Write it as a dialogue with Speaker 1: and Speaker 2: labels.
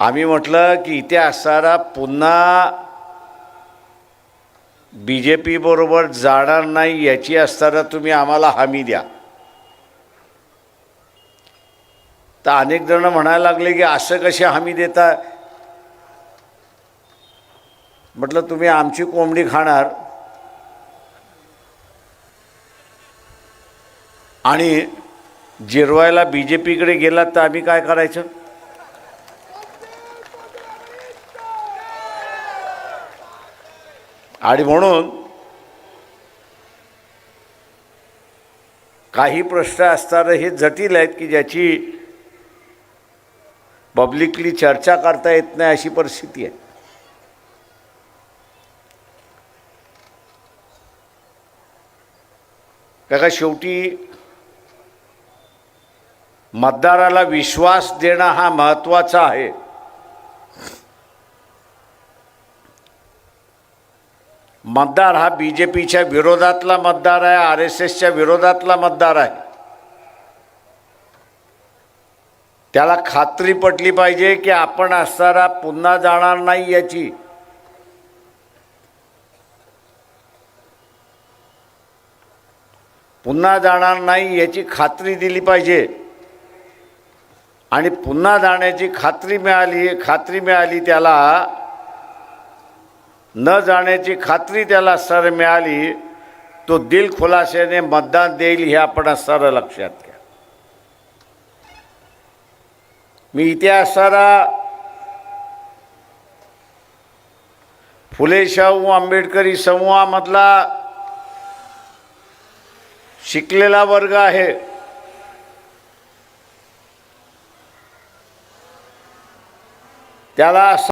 Speaker 1: आम्ही म्हटलं की इथे असणारा पुन्हा बी जे पीबरोबर जाणार नाही याची असताना तुम्ही आम्हाला हमी द्या. तर अनेक जण म्हणायला लागले की असं कशी हमी देता? म्हटलं तुम्ही आमची कोंबडी खाणार. आणि जिरवायला बी जे पीकडे गेलात तर आम्ही काय करायचं? आणि म्हणून काही प्रश्न असताना हे जटिल आहेत की ज्याची पब्लिकली चर्चा करता येत नाही अशी परिस्थिती आहे. का शेवटी मतदाराला विश्वास देणं हा महत्त्वाचा आहे. मतदार हा बी जे पीच्या विरोधातला मतदार आहे आर एस एसच्या विरोधातला मतदार आहे. त्याला खात्री पटली पाहिजे की आपण असणारा पुन्हा जाणार नाही याची. पुन्हा जाणार नाही याची खात्री दिली पाहिजे. आणि पुन्हा जाण्याची खात्री मिळाली खात्री मिळाली त्याला न जाण्याची खात्री त्याला सर मिळाली तो दिल खुलासेने मतदान देईल हे आपण सर लक्षात घ्या. मी इतिहासाला फुले शाहू आंबेडकरी समूहामधला शिकलेला वर्ग आहे. त्याला